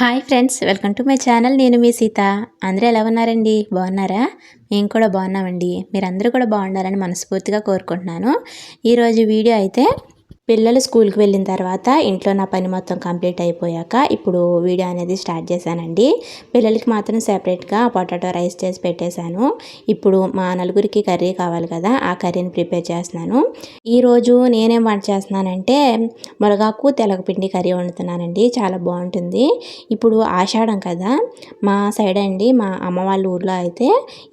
Hi friends welcome to my channel. నేను మీ సీత. అందరూ ఎలా ఉన్నారండి? బాగున్నారా? మేము కూడా బాగున్నామండి. మీరందరూ కూడా బాగుండాలని మనస్ఫూర్తిగా కోరుకుంటున్నాను. ఈరోజు వీడియో అయితే పిల్లలు స్కూల్కి వెళ్ళిన తర్వాత ఇంట్లో నా పని మొత్తం కంప్లీట్ అయిపోయాక ఇప్పుడు వీడియో అనేది స్టార్ట్ చేశానండి. పిల్లలకి మాత్రం సెపరేట్గా పొటాటో రైస్ చేసి పెట్టేశాను. ఇప్పుడు మా నలుగురికి కర్రీ కావాలి కదా ఆ కర్రీని ప్రిపేర్ చేస్తున్నాను. ఈరోజు నేనేం వంట చేస్తున్నానంటే మునగాకు తెలగపిండి కర్రీ వండుతున్నానండి. చాలా బాగుంటుంది. ఇప్పుడు ఆషాఢం కదా మా సైడ్ అండి మా అమ్మ వాళ్ళ ఊర్లో అయితే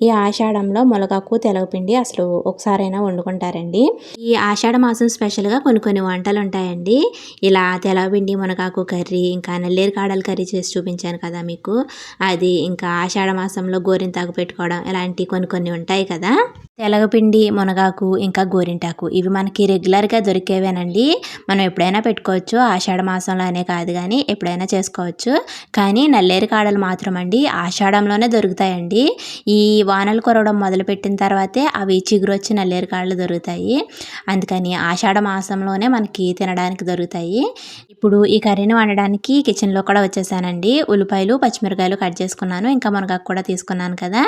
ఈ ఆషాఢంలో మునగాకు తెలగపిండి అసలు ఒకసారైనా వండుకుంటారండి. ఈ ఆషాఢ మాసం స్పెషల్గా కొన్ని కొన్ని వంటలు ఉంటాయండి ఇలా తెలవపిండి మునగాకు కర్రీ ఇంకా నల్లేరు కాడల కర్రీ చేసి చూపించాను కదా మీకు. అది ఇంకా ఆషాఢ మాసంలో గోరింతాకు పెట్టుకోవడం ఇలాంటి కొన్ని కొన్ని ఉంటాయి కదా. తెలగపిండి మునగాకు ఇంకా గోరింటాకు ఇవి మనకి రెగ్యులర్గా దొరికేవేనండి. మనం ఎప్పుడైనా పెట్టుకోవచ్చు. ఆషాఢ మాసంలోనే కాదు కానీ ఎప్పుడైనా చేసుకోవచ్చు. కానీ నల్లేరు కాడలు మాత్రం అండి ఆషాఢంలోనే దొరుకుతాయండి. ఈ వానలు కొరవడం మొదలుపెట్టిన తర్వాతే అవి చిగురు వచ్చి నల్లేరు కాడలు దొరుకుతాయి. అందుకని ఆషాఢ మాసంలోనే మనకి తినడానికి దొరుకుతాయి. ఇప్పుడు ఈ కర్రీని వండడానికి కిచెన్లో కూడా వచ్చేసానండి. ఉల్లిపాయలు పచ్చిమిరకాయలు కట్ చేసుకున్నాను. ఇంకా మునగాకు కూడా తీసుకున్నాను కదా.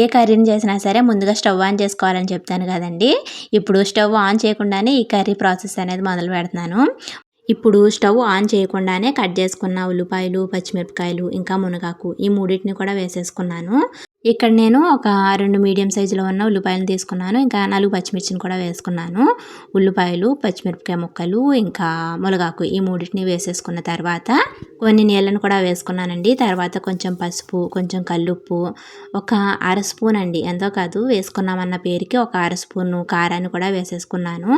ఏ కర్రీని చేసినా సరే ముందుగా స్టవ్ ఆన్ చేసుకోవాలని చెప్తాను కదండి. ఇప్పుడు స్టవ్ ఆన్ చేయకుండానే ఈ కర్రీ ప్రాసెస్ అనేది మొదలు పెడుతున్నాను ఇప్పుడు స్టవ్ ఆన్ చేయకుండానే కట్ చేసుకున్న ఉల్లిపాయలు పచ్చిమిరపకాయలు ఇంకా మునగాకు ఈ మూడింటిని కూడా వేసేసుకున్నాను. ఇక్కడ నేను ఒక రెండు మీడియం సైజులో ఉన్న ఉల్లిపాయలు తీసుకున్నాను. ఇంకా నాలుగు పచ్చిమిర్చిని కూడా వేసుకున్నాను. ఉల్లిపాయలు పచ్చిమిరపకాయ ముక్కలు ఇంకా మునగాకు ఈ మూడింటిని వేసేసుకున్న తర్వాత కొన్ని నీళ్ళను కూడా వేసుకున్నానండి. తర్వాత కొంచెం పసుపు కొంచెం కల్లుప్పు ఒక అర స్పూన్ అండి. ఎంతో కాదు వేసుకున్నామన్న పేరుకి ఒక అర స్పూను కారాన్ని కూడా వేసేసుకున్నాను.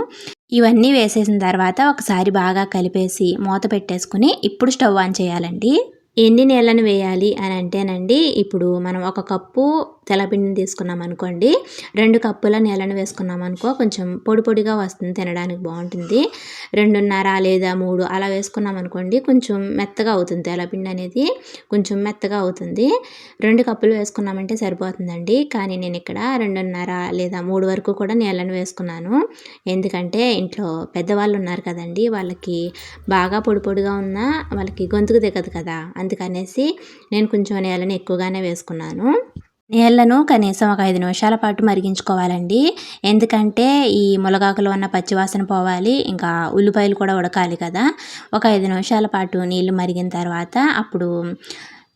ఇవన్నీ వేసేసిన తర్వాత ఒకసారి బాగా కలిపేసి మూత పెట్టేసుకుని ఇప్పుడు స్టవ్ ఆన్ చేయాలండి. ఎన్ని నీళ్ళని వేయాలి అని అంటేనండి ఇప్పుడు మనం ఒక కప్పు తెల్లపిండిని తీసుకున్నాం అనుకోండి. రెండు కప్పుల నీళ్ళని వేసుకున్నాం అనుకో కొంచెం పొడి పొడిగా వస్తుంది తినడానికి బాగుంటుంది. రెండున్నర లేదా మూడు అలా వేసుకున్నాం అనుకోండి కొంచెం మెత్తగా అవుతుంది తెల్లపిండి అనేది. కొంచెం మెత్తగా అవుతుంది. రెండు కప్పులు వేసుకున్నామంటే సరిపోతుందండి. కానీ నేను ఇక్కడ రెండున్నర లేదా మూడు వరకు కూడా నీళ్ళని వేసుకున్నాను. ఎందుకంటే ఇంట్లో పెద్దవాళ్ళు ఉన్నారు కదండి. వాళ్ళకి బాగా పొడి పొడిగా ఉన్నా వాళ్ళకి గొంతుకు దిగదు కదా. అందుకనేసి నేను కొంచెం నీళ్ళని ఎక్కువగానే వేసుకున్నాను. నీళ్ళను కనీసం ఒక ఐదు నిమిషాల పాటు మరిగించుకోవాలండి. ఎందుకంటే ఈ ములగాకులో ఉన్న పచ్చివాసన పోవాలి ఇంకా ఉల్లిపాయలు కూడా ఉడకాలి కదా. ఒక ఐదు నిమిషాల పాటు నీళ్ళు మరిగిన తర్వాత అప్పుడు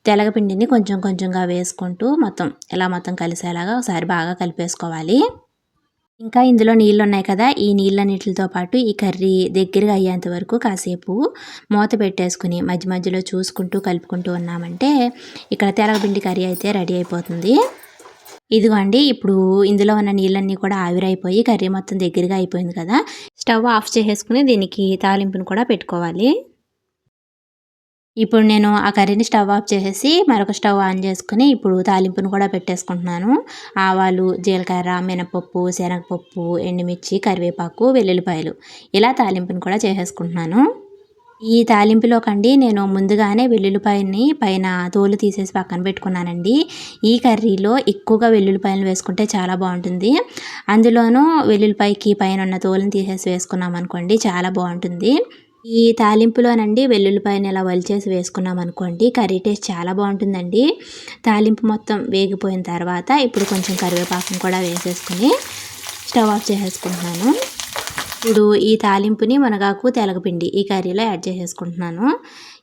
తెలగపిండిని కొంచెం కొంచెంగా వేసుకుంటూ మొత్తం ఇలా మొత్తం కలిసేలాగా ఒకసారి బాగా కలిపేసుకోవాలి. ఇంకా ఇందులో నీళ్ళు ఉన్నాయి కదా ఈ నీళ్ళన్నిటితో పాటు ఈ కర్రీ దగ్గరగా అయ్యేంత వరకు కాసేపు మూత పెట్టేసుకుని మధ్య మధ్యలో చూసుకుంటూ కలుపుకుంటూ ఉన్నామంటే ఇక్కడ తెలగపిండి కర్రీ అయితే రెడీ అయిపోతుంది. ఇదిగోండి ఇప్పుడు ఇందులో ఉన్న నీళ్ళన్నీ కూడా ఆవిరైపోయి కర్రీ మొత్తం దగ్గరగా అయిపోయింది కదా స్టవ్ ఆఫ్ చేసేసుకుని దీనికి తాలింపును కూడా పెట్టుకోవాలి. ఇప్పుడు నేను ఆ కర్రీని స్టవ్ ఆఫ్ చేసేసి మరొక స్టవ్ ఆన్ చేసుకుని ఇప్పుడు తాలింపును కూడా పెట్టేసుకుంటున్నాను. ఆవాలు జీలకర్ర మినపప్పు శనగపప్పు ఎండుమిర్చి కరివేపాకు వెల్లుల్లిపాయలు ఇలా తాలింపును కూడా చేసేసుకుంటున్నాను. ఈ తాలింపులో కండి నేను ముందుగానే వెల్లుల్లిపాయని పైన తోలు తీసేసి పక్కన పెట్టుకున్నానండి. ఈ కర్రీలో ఎక్కువగా వెల్లుల్లిపాయలు వేసుకుంటే చాలా బాగుంటుంది. అందులోనూ వెల్లుల్లిపాయకి పైన ఉన్న తోలుని తీసేసి వేసుకున్నాం అనుకోండి చాలా బాగుంటుంది. ఈ తాలింపులోనండి వెల్లుల్లిపాయని ఇలా వలిచేసి వేసుకున్నాం అనుకోండి. కర్రీ టేస్ట్ చాలా బాగుంటుందండి. తాలింపు మొత్తం వేగిపోయిన తర్వాత ఇప్పుడు కొంచెం కరివేపాకం కూడా వేసేసుకుని స్టవ్ ఆఫ్ చేసేసుకుంటున్నాను. ఇప్పుడు ఈ తాలింపుని మునగాకు తెలగపిండి ఈ కర్రీలో యాడ్ చేసేసుకుంటున్నాను.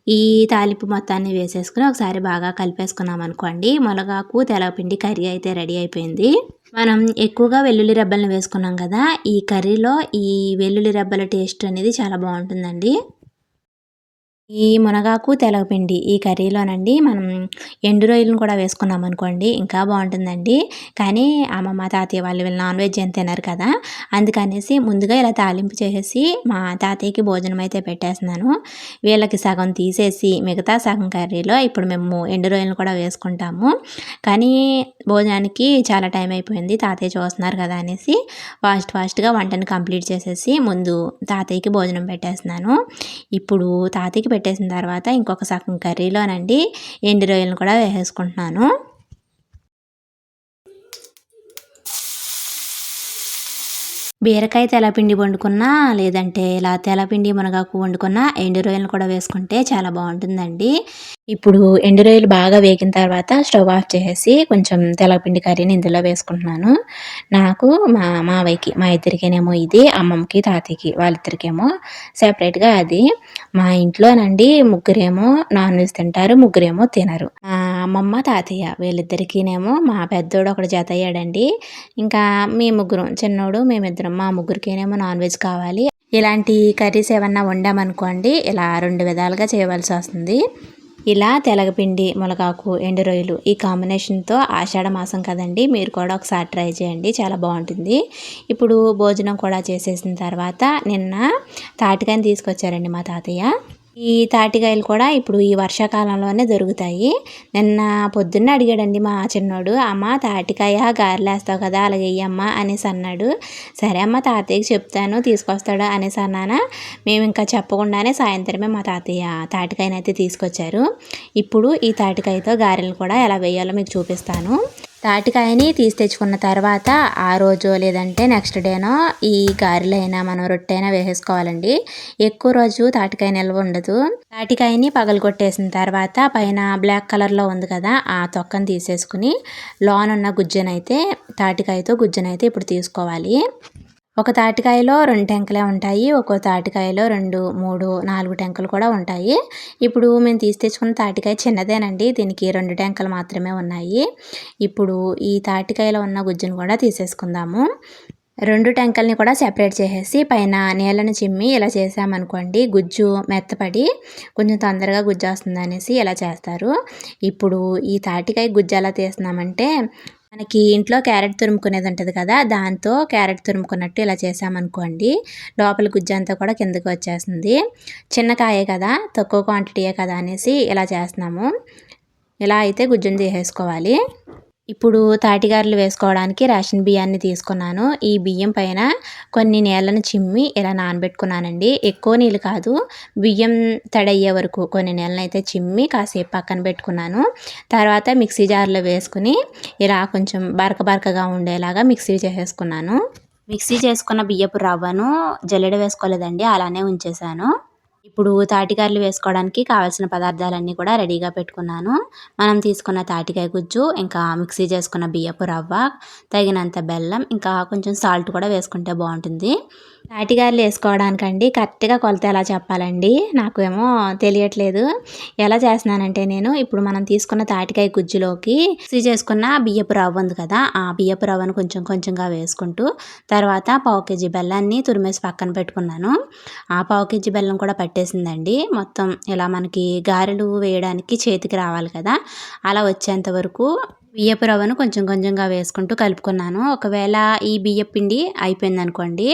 ఈ తాలింపు మొత్తాన్ని వేసేసుకుని ఒకసారి బాగా కలిపేసుకున్నాం అనుకోండి. మొలగాకు తెలపిండి కర్రీ అయితే రెడీ అయిపోయింది. మనం ఎక్కువగా వెల్లుల్లి రెబ్బలను వేసుకున్నాం కదా ఈ కర్రీలో ఈ వెల్లుల్లి రెబ్బల టేస్ట్ అనేది చాలా బాగుంటుందండి. ఈ మునగాకు తెలగపిండి ఈ కర్రీలోనండి మనం ఎండు రొయ్యలను కూడా వేసుకున్నాం అనుకోండి ఇంకా బాగుంటుందండి. కానీ అమ్మమ్మ తాతయ్య వాళ్ళు వీళ్ళు నాన్ వెజ్ ఏం తినరు కదా. అందుకనేసి ముందుగా ఇలా తాలింపు చేసేసి మా తాతయ్యకి భోజనం అయితే పెట్టేస్తున్నాను. వీళ్ళకి సగం తీసేసి మిగతా సగం కర్రీలో ఇప్పుడు మేము ఎండు రొయ్యలను కూడా వేసుకుంటాము. కానీ భోజనానికి చాలా టైం అయిపోయింది తాతయ్య చూస్తున్నారు కదా అనేసి ఫాస్ట్ ఫాస్ట్గా వంటను కంప్లీట్ చేసేసి ముందు తాతయ్యకి భోజనం పెట్టేస్తున్నాను. ఇప్పుడు తాతయ్యకి పెట్టేసిన తర్వాత ఇంకొక సగం కర్రీలోనండి ఎండు రొయ్యలను కూడా వేసేసుకుంటున్నాను. బీరకాయ తెలపిండి వండుకున్నా లేదంటే ఇలా తెలపిండి మునగాకు వండుకున్నా ఎండు రొయ్యలు కూడా వేసుకుంటే చాలా బాగుంటుందండి. ఇప్పుడు ఎండు రొయ్యలు బాగా వేగిన తర్వాత స్టవ్ ఆఫ్ చేసేసి కొంచెం తెలపిండి కర్రీని ఇందులో వేసుకుంటున్నాను. నాకు మా మావయ్యకి మా ఇద్దరికేనేమో ఇది అమ్మమ్మకి తాతయ్యకి వాళ్ళిద్దరికేమో సెపరేట్గా అది. మా ఇంట్లోనండి ముగ్గురేమో నాన్ వెజ్ తింటారు ముగ్గురేమో తినరు. మా అమ్మమ్మ తాతయ్య వీళ్ళిద్దరికీనేమో మా పెద్దోడు ఒకడు జత అయ్యాడండి ఇంకా మీ ముగ్గురం చిన్నోడు మేమిద్దరం మా ముగ్గురికేనేమో నాన్ వెజ్ కావాలి. ఇలాంటి కర్రీస్ ఏమన్నా వండామనుకోండి ఇలా రెండు విధాలుగా చేయవలసి వస్తుంది. ఇలా తెలగపిండి మునగాకు ఎండు రొయ్యలు ఈ కాంబినేషన్తో ఆషాఢ మాసం కదండి మీరు కూడా ఒకసారి ట్రై చేయండి చాలా బాగుంటుంది. ఇప్పుడు భోజనం కూడా చేసేసిన తర్వాత నిన్న తాటికాయని తీసుకొచ్చారండి మా తాతయ్య. ఈ తాటికాయలు కూడా ఇప్పుడు ఈ వర్షాకాలంలోనే దొరుకుతాయి. నిన్న పొద్దున్న అడిగాడండి మా చిన్నోడు అమ్మ తాటికాయ గారెలేస్తావు కదా అలాగే అమ్మ అనేసి అన్నాడు. సరే అమ్మ తాతయ్యకి చెప్తాను తీసుకొస్తాడు అనేసి అన్నానా. మేము ఇంకా చెప్పకుండానే సాయంత్రమే మా తాతయ్య తాటికాయనైతే తీసుకొచ్చారు. ఇప్పుడు ఈ తాటికాయతో గారెలు కూడా ఎలా వేయాలో మీకు చూపిస్తాను. తాటికాయని తీసి తెచ్చుకున్న తర్వాత ఆ రోజు లేదంటే నెక్స్ట్ డేనో ఈ గారెలైనా మనం రొట్టె అయినా వేసేసుకోవాలండి. ఎక్కువ రోజు తాటికాయ నిల్వ ఉండదు. తాటికాయని పగలగొట్టేసిన తర్వాత పైన బ్లాక్ కలర్లో ఉంది కదా ఆ తొక్కను తీసేసుకుని లోనున్న గుజ్జనైతే తాటికాయతో గుజ్జనైతే ఇప్పుడు తీసుకోవాలి. ఒక తాటికాయలో రెండు టెంకలే ఉంటాయి ఒక్కో తాటికాయలో రెండు మూడు నాలుగు టెంకలు కూడా ఉంటాయి. ఇప్పుడు మేము తీసి తెచ్చుకున్న తాటికాయ చిన్నదేనండి. దీనికి రెండు టెంకలు మాత్రమే ఉన్నాయి. ఇప్పుడు ఈ తాటికాయలో ఉన్న గుజ్జును కూడా తీసేసుకుందాము. రెండు టెంకల్ని కూడా సెపరేట్ చేసేసి పైన నీళ్ళని చిమ్మి ఇలా చేసామనుకోండి గుజ్జు మెత్తపడి కొంచెం తొందరగా గుజ్జు వస్తుంది అనేసి ఇలా చేస్తారు. ఇప్పుడు ఈ తాటికాయ గుజ్జు ఎలా తీస్తున్నామంటే మనకి ఇంట్లో క్యారెట్ తురుముకునేది ఉంటుంది కదా దాంతో క్యారెట్ తురుముకున్నట్టు ఇలా చేసామనుకోండి లోపల గుజ్జు అంతా కూడా కిందకి వచ్చేస్తుంది. చిన్న కాయే కదా తక్కువ క్వాంటిటీయే కదా అనేసి ఇలా చేస్తున్నాము. ఇలా అయితే గుజ్జును తీసేసుకోవాలి. ఇప్పుడు తాటిగారులు వేసుకోవడానికి రేషన్ బియ్యాన్ని తీసుకున్నాను. ఈ బియ్యం పైన కొన్ని నీళ్ళను చిమ్మి ఇలా నానబెట్టుకున్నానండి. ఎక్కువ నీళ్ళు కాదు బియ్యం తడయ్యే వరకు కొన్ని నీళ్ళని అయితే చిమ్మి కాసేపు పక్కన పెట్టుకున్నాను. తర్వాత మిక్సీ జార్లో వేసుకుని ఇలా కొంచెం బరక బరకగా ఉండేలాగా మిక్సీ చేసేసుకున్నాను. మిక్సీ చేసుకున్న బియ్యపు రవ్వను జల్లెడ వేసుకోలేదండి అలానే ఉంచేసాను ఇప్పుడు తాటికాయలు వేసుకోవడానికి కావాల్సిన పదార్థాలన్నీ కూడా రెడీగా పెట్టుకున్నాను. మనం తీసుకున్న తాటికాయ గుజ్జు ఇంకా మిక్సీ చేసుకున్న బియ్యపు రవ్వ తగినంత బెల్లం ఇంకా కొంచెం సాల్ట్ కూడా వేసుకుంటే బాగుంటుంది. తాటికాయలు వేసుకోవడానికండి కరెక్ట్గా కొలత ఎలా చెప్పాలండి? నాకు ఏమో తెలియట్లేదు. ఎలా చేస్తున్నానంటే నేను ఇప్పుడు మనం తీసుకున్న తాటికాయ గుజ్జులోకి మిక్సీ చేసుకున్న బియ్యపు రవ్వ ఉంది కదా ఆ బియ్యపు రవ్వను కొంచెం కొంచెంగా వేసుకుంటూ తర్వాత పావు కేజీ బెల్లాన్ని తురిమేసి పక్కన పెట్టుకున్నాను. ఆ పావు కేజీ బెల్లం కూడా పట్టేసిందండి. మొత్తం ఇలా మనకి గారెలు వేయడానికి చేతికి రావాలి కదా. అలా వచ్చేంత వరకు బియ్యపు రవ్వను కొంచెం కొంచెంగా వేసుకుంటూ కలుపుకున్నాను. ఒకవేళ ఈ బియ్య పిండి అయిపోయింది అనుకోండి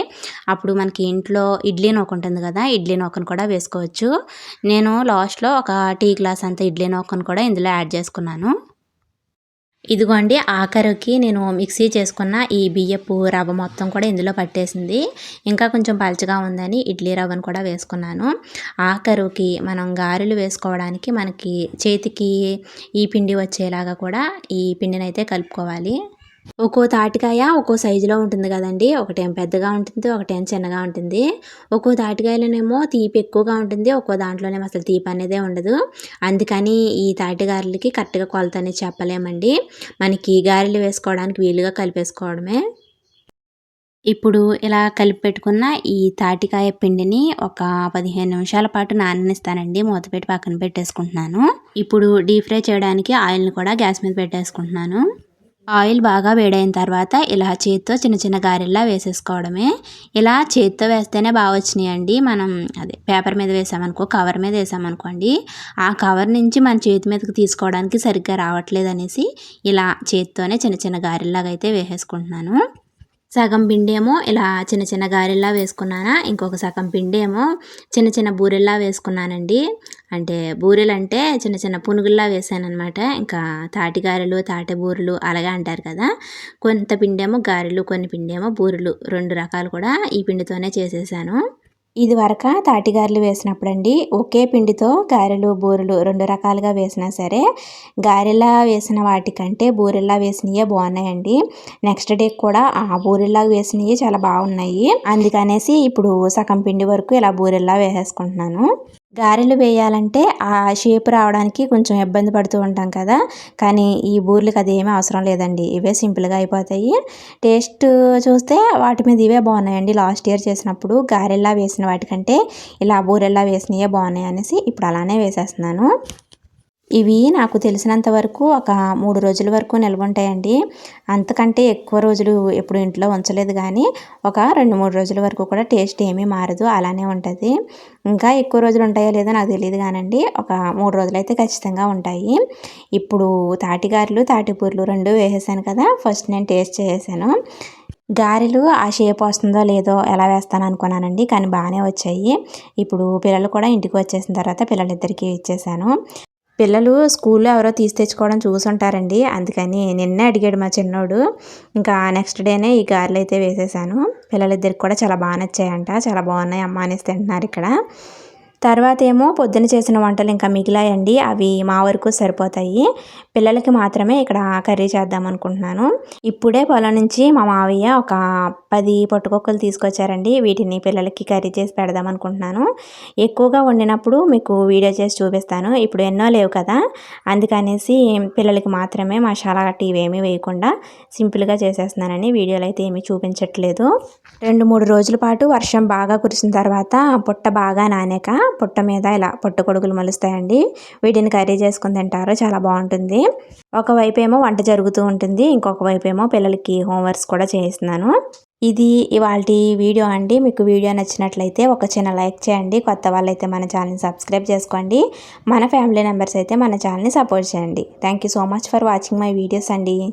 అప్పుడు మనకి ఇంట్లో ఇడ్లీ నూక ఉంటుంది కదా ఇడ్లీ నూకను కూడా వేసుకోవచ్చు. నేను లాస్ట్లో ఒక టీ గ్లాస్ అంత ఇడ్లీ నూకను కూడా ఇందులో యాడ్ చేసుకున్నాను. ఇదిగోండి ఆఖరికి నేను మిక్సీ చేసుకున్న ఈ బియ్యపు రవ్వ మొత్తం కూడా ఇందులో పట్టేసింది. ఇంకా కొంచెం పలచగా ఉందని ఇడ్లీ రవ్వను కూడా వేసుకున్నాను. ఆఖరుకి మనం గారెలు వేసుకోవడానికి మనకి చేతికి ఈ పిండి వచ్చేలాగా కూడా ఈ పిండిని అయితే కలుపుకోవాలి. ఒక్కో తాటికాయ ఒక్కో సైజులో ఉంటుంది కదండి. ఒకటేం పెద్దగా ఉంటుంది ఒకటేం చిన్నగా ఉంటుంది. ఒక్కో తాటికాయలోనేమో తీపి ఎక్కువగా ఉంటుంది ఒక్కో దాంట్లోనేమో అసలు తీపి అనేదే ఉండదు. అందుకని ఈ తాటిగారెలకి కరెక్ట్గా కొలత అనేది చెప్పలేమండి. మనకి గారెలు వేసుకోవడానికి వీలుగా కలిపేసుకోవడమే. ఇప్పుడు ఇలా కలిపి పెట్టుకున్న ఈ తాటికాయ పిండిని ఒక పదిహేను నిమిషాల పాటు నాననిస్తానండి. మూత పెట్టి పక్కన పెట్టేసుకుంటున్నాను. ఇప్పుడు డీప్ ఫ్రై చేయడానికి ఆయిల్ని కూడా గ్యాస్ మీద పెట్టేసుకుంటున్నాను. ఆయిల్ బాగా వేడైన తర్వాత ఇలా చేత్తో చిన్న చిన్న గారెల్లా వేసేసుకోవడమే. ఇలా చేత్తో వేస్తేనే బాగా వచ్చినాయండి. మనం అదే పేపర్ మీద వేసామనుకో కవర్ మీద వేసామనుకోండి ఆ కవర్ నుంచి మన చేతి మీదకి తీసుకోవడానికి సరిగ్గా రావట్లేదు అనేసి ఇలా చేత్తోనే చిన్న చిన్న గారెల్లాగా అయితే వేసేసుకుంటున్నాను. సగం పిండి ఏమో ఇలా చిన్న చిన్న గారెల్లా వేసుకున్నానా ఇంకొక సగం పిండి ఏమో చిన్న చిన్న బూరెల్లా వేసుకున్నానండి. అంటే బూరెలు అంటే చిన్న చిన్న పునుగుల్లా వేసానమాట ఇంకా తాటి గారెలు తాటి బూరెలు అలాగే అంటారు కదా. కొంత పిండి ఏమో గారెలు కొన్ని పిండి ఏమో బూరెలు రెండు రకాలు కూడా ఈ పిండితోనే చేసేసాను. ఇది వరక తాటిగారెలు వేసినప్పుడండి ఒకే పిండితో గారెలు బూరెలు రెండు రకాలుగా వేసినా సరే గారెలా వేసిన వాటికంటే బూరెల్లా వేసినవే బాగున్నాయండి. నెక్స్ట్ డే కూడా ఆ బూరెల్లా వేసినవి చాలా బాగున్నాయి. అందుకనేసి ఇప్పుడు సగం పిండి వరకు ఇలా బూరెల్లా వేసేసుకుంటున్నాను. గారెలు వేయాలంటే ఆ షేప్ రావడానికి కొంచెం ఇబ్బంది పడుతూ ఉంటాం కదా. కానీ ఈ బూర్లకు అది ఏమీ అవసరం లేదండి. ఇవే సింపుల్గా అయిపోతాయి. టేస్ట్ చూస్తే వాటి మీద ఇవే బాగున్నాయండి. లాస్ట్ ఇయర్ చేసినప్పుడు గారెల్లా వేసిన వాటికంటే ఇలా బూరెల్లా వేసినవే బాగున్నాయి అనేసి ఇప్పుడు అలానే వేసేస్తున్నాను. ఇవి నాకు తెలిసినంత వరకు ఒక మూడు రోజుల వరకు నిల్వ ఉంటాయండి. అంతకంటే ఎక్కువ రోజులు ఎప్పుడు ఇంట్లో ఉంచలేదు కానీ ఒక రెండు మూడు రోజుల వరకు కూడా టేస్ట్ ఏమీ మారదు అలానే ఉంటుంది. ఇంకా ఎక్కువ రోజులు ఉంటాయో లేదో నాకు తెలియదు కానండి ఒక మూడు రోజులు అయితే ఖచ్చితంగా ఉంటాయి. ఇప్పుడు తాటిగారులు తాటిపూర్లు రెండు వేసేసాను కదా ఫస్ట్ నేను టేస్ట్ చేసేసాను. గారెలు ఆ షేప్ వస్తుందో లేదో ఎలా వేస్తాను అనుకున్నానండి కానీ బాగానే వచ్చాయి. ఇప్పుడు పిల్లలు కూడా ఇంటికి వచ్చేసిన తర్వాత పిల్లలిద్దరికీ ఇచ్చేసాను. పిల్లలు స్కూల్లో ఎవరో తీసి తెచ్చుకోవడం చూసుంటారండి. అందుకని నిన్నే అడిగాడు మా చిన్నోడు. ఇంకా నెక్స్ట్ డేనే ఈ గారెలు అయితే వేసేసాను. పిల్లలిద్దరికి కూడా చాలా బాగా నచ్చాయంట. చాలా బాగున్నాయి అమ్మ అనేసి తింటున్నారు ఇక్కడ. తర్వాత ఏమో పొద్దున చేసిన వంటలు ఇంకా మిగిలాయండి. అవి మా వరకు సరిపోతాయి. పిల్లలకి మాత్రమే ఇక్కడ కర్రీ చేద్దాం అనుకుంటున్నాను. ఇప్పుడే పొలం నుంచి మా మావయ్య ఒక పది పొట్టుకొక్కలు తీసుకొచ్చారండి. వీటిని పిల్లలకి కర్రీ చేసి పెడదాం అనుకుంటున్నాను. ఎక్కువగా వండినప్పుడు మీకు వీడియో చేసి చూపిస్తాను. ఇప్పుడు ఎన్నో లేవు కదా. అందుకనేసి పిల్లలకి మాత్రమే మసాలా టీవీ ఏమీ వేయకుండా సింపుల్గా చేసేస్తున్నానని వీడియోలు అయితే ఏమీ చూపించట్లేదు. రెండు మూడు రోజుల పాటు వర్షం బాగా కురిసిన తర్వాత పుట్ట బాగా నానాక పుట్ట మీద ఇలా పుట్ట కొడుకులు మలుస్తాయండి. వీటిని కర్రీ చేసుకుని తింటారు. చాలా బాగుంటుంది. ఒకవైపు ఏమో వంట జరుగుతూ ఉంటుంది. ఇంకొక వైపు ఏమో పిల్లలకి హోంవర్క్స్ కూడా చేయిస్తున్నాను. ఇది ఇవాళ వీడియో అండి. మీకు వీడియో నచ్చినట్లయితే ఒక చిన్న లైక్ చేయండి. కొత్త వాళ్ళైతే మన ఛానల్ని సబ్స్క్రైబ్ చేసుకోండి. మన ఫ్యామిలీ మెంబర్స్ అయితే మన ఛానల్ని సపోర్ట్ చేయండి. Thank so much for watching my videos అండి.